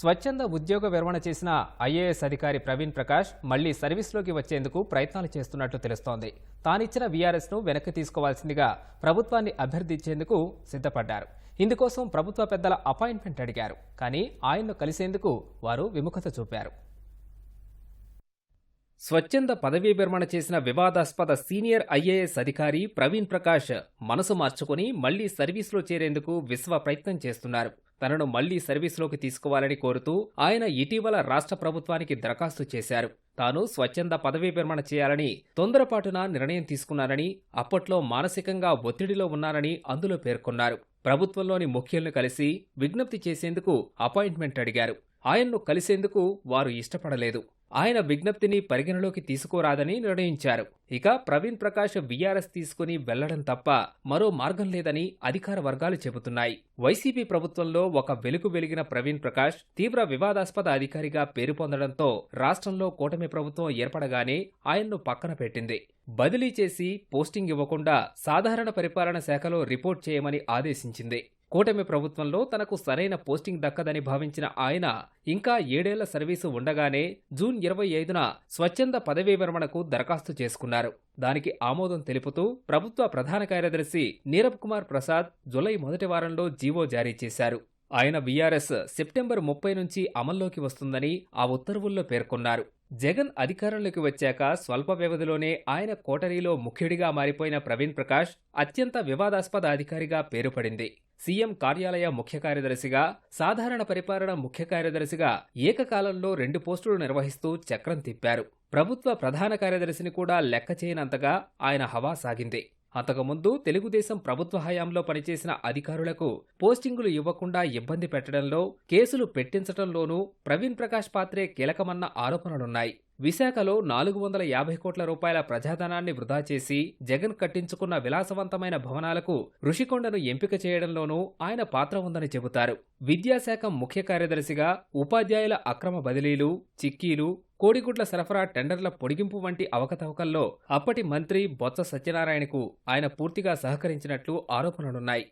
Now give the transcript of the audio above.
స్వచ్ఛంద ఉద్యోగ విరమణ చేసిన ఐఏఎస్ అధికారి ప్రవీణ్ ప్రకాష్ మళ్ళీ సర్వీస్లోకి వచ్చేందుకు ప్రయత్నాలు చేస్తున్నట్లు తెలుస్తోంది. తానిచ్చిన వీఆర్ఎస్ను వెనక్కి తీసుకోవాల్సిందిగా ప్రభుత్వాన్ని అభ్యర్థించేందుకు సిద్ధపడ్డారు. ఇందుకోసం ప్రభుత్వ పెద్దల అపాయింట్మెంట్ అడిగారు. కానీ ఆయన్ను కలిసేందుకు వారు విముఖత చూపారు. స్వచ్ఛంద పదవీ విరమణ చేసిన వివాదాస్పద సీనియర్ ఐఏఎస్ అధికారి ప్రవీణ్ ప్రకాష్ మనసు మార్చుకుని మళ్ళీ సర్వీస్లో చేరేందుకు విశ్వ ప్రయత్నం చేస్తున్నారు. తనను మళ్ళీ సర్వీస్లోకి తీసుకోవాలని కోరుతూ ఆయన ఇటీవల రాష్ట్ర ప్రభుత్వానికి దరఖాస్తు చేశారు. తాను స్వచ్ఛంద పదవీ విరమణ చేయాలని తొందరపాటున నిర్ణయం తీసుకున్నానని అప్పట్లో మానసికంగా ఒత్తిడిలో ఉన్నానని అందులో పేర్కొన్నారు. ప్రభుత్వంలోని ముఖ్యులను కలిసి విజ్ఞప్తి చేసేందుకు అపాయింట్మెంట్ అడిగారు. ఆయన్ను కలిసేందుకు వారు ఇష్టపడలేదు. ఆయన విజ్ఞప్తిని పరిగణలోకి తీసుకోరాదని నిర్ణయించారు. ఇక ప్రవీణ్ ప్రకాష్ వీఆర్ఎస్ తీసుకుని వెళ్ళడం తప్ప మరో మార్గం లేదని అధికార వర్గాలు చెబుతున్నాయి. వైసీపీ ప్రభుత్వంలో ఒక వెలుగు వెలిగిన ప్రవీణ్ ప్రకాష్ తీవ్ర వివాదాస్పద అధికారిగా పేరు పొందడంతో రాష్ట్రంలో కూటమి ప్రభుత్వం ఏర్పడగానే ఆయన్ను పక్కన పెట్టింది. బదిలీ చేసి పోస్టింగ్ ఇవ్వకుండా సాధారణ పరిపాలన శాఖలో రిపోర్ట్ చేయమని ఆదేశించింది. కూటమి ప్రభుత్వంలో తనకు సరైన పోస్టింగ్ దక్కదని భావించిన ఆయన ఇంకా ఏడేళ్ళ సర్వీసు ఉండగానే జూన్ ఇరవై ఐదున స్వచ్ఛంద పదవీ విరమణకు దరఖాస్తు చేసుకున్నారు. దానికి ఆమోదం తెలుపుతూ ప్రభుత్వ ప్రధాన కార్యదర్శి నీరబ్ కుమార్ ప్రసాద్ జులై మొదటి వారంలో జీవో జారీ చేశారు. ఆయన బీఆర్ఎస్ సెప్టెంబర్ ముప్పై నుంచి అమల్లోకి వస్తుందని ఆ ఉత్తర్వుల్లో పేర్కొన్నారు. జగన్ అధికారంలోకి వచ్చాక స్వల్ప వ్యవధిలోనే ఆయన కోటరీలో ముఖ్యుడిగా మారిపోయిన ప్రవీణ్ ప్రకాష్ అత్యంత వివాదాస్పద అధికారిగా పేరుపడింది సీఎం కార్యాలయ ముఖ్య కార్యదర్శిగా సాధారణ పరిపాలన ముఖ్య కార్యదర్శిగా ఏకకాలంలో రెండు పోస్టులు నిర్వహిస్తూ చక్రం తిప్పారు. ప్రభుత్వ ప్రధాన కార్యదర్శిని కూడా లెక్క చేయనంతగా ఆయన హవా సాగింది. అంతకుముందు తెలుగుదేశం ప్రభుత్వ హయాంలో పనిచేసిన అధికారులకు పోస్టింగులు ఇవ్వకుండా ఇబ్బంది పెట్టడంలో కేసులు పెట్టించడంలోనూ ప్రవీణ్ ప్రకాష్ పాత్రే కీలకమన్న ఆరోపణలున్నాయి. విశాఖలో నాలుగు వందల యాభై కోట్ల రూపాయల ప్రజాధనాన్ని వృధా చేసి జగన్ కట్టించుకున్న విలాసవంతమైన భవనాలకు ఋషికొండను ఎంపిక చేయడంలోనూ ఆయన పాత్ర ఉందని చెబుతారు. విద్యాశాఖ ముఖ్య కార్యదర్శిగా ఉపాధ్యాయుల అక్రమ బదిలీలు చిక్కీలు కోడిగుడ్ల సరఫరా టెండర్ల పొడిగింపు వంటి అవకతవకల్లో అప్పటి మంత్రి బొత్స సత్యనారాయణకు ఆయన పూర్తిగా సహకరించినట్లు ఆరోపణలున్నాయి.